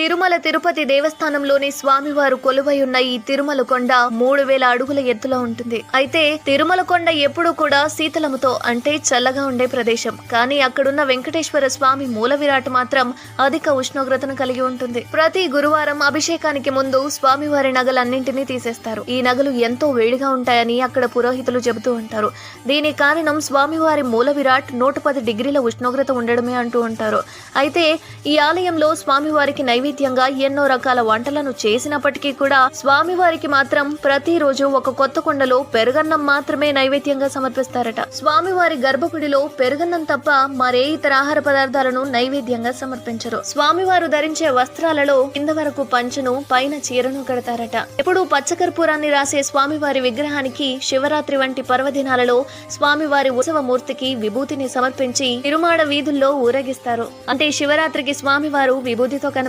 తిరుమల తిరుపతి దేవస్థానంలోని స్వామివారు కొలువై ఉన్న ఈ తిరుమల కొండ మూడు వేల అడుగుల ఎత్తులో ఉంటుంది. అయితే తిరుమల కొండ ఎప్పుడూ కూడా శీతలముతో అంటే చల్లగా ఉండే ప్రదేశం. కానీ అక్కడున్న వెంకటేశ్వర స్వామి మూల విరాట్ మాత్రం అధిక ఉష్ణోగ్రతను కలిగి ఉంటుంది. ప్రతి గురువారం అభిషేకానికి ముందు స్వామివారి నగలన్నింటినీ తీసేస్తారు. ఈ నగలు ఎంతో వేడిగా ఉంటాయని అక్కడ పురోహితులు చెబుతూ ఉంటారు. దీని కారణం స్వామివారి మూల విరాట్ నూట పది డిగ్రీల ఉష్ణోగ్రత ఉండడమే అంటూ ఉంటారు. అయితే ఈ ఆలయంలో స్వామివారికి నైవేద్యంగా ఎన్నో రకాల వంటలను చేసినప్పటికీ కూడా స్వామివారికి మాత్రం ప్రతిరోజు ఒక కొత్త కొండలో పెరుగన్నం మాత్రమే నైవేద్యంగా సమర్పిస్తారట. స్వామివారి గర్భగుడిలో పెరుగన్నం తప్ప మరే ఇతర ఆహార పదార్థాలను నైవేద్యంగా సమర్పించరు. స్వామివారు ధరించే వస్త్రాలలో కింద వరకు పంచను పైన చీరను కడతారట. ఎప్పుడు పచ్చకర్పూరాన్ని రాసే స్వామివారి విగ్రహానికి శివరాత్రి వంటి పర్వదినాలలో స్వామివారి ఉత్సవమూర్తికి విభూతిని సమర్పించి తిరుమాడ వీధుల్లో ఊరేగిస్తారు. అంటే శివరాత్రికి స్వామివారు విభూతితో కనిపిస్తారు.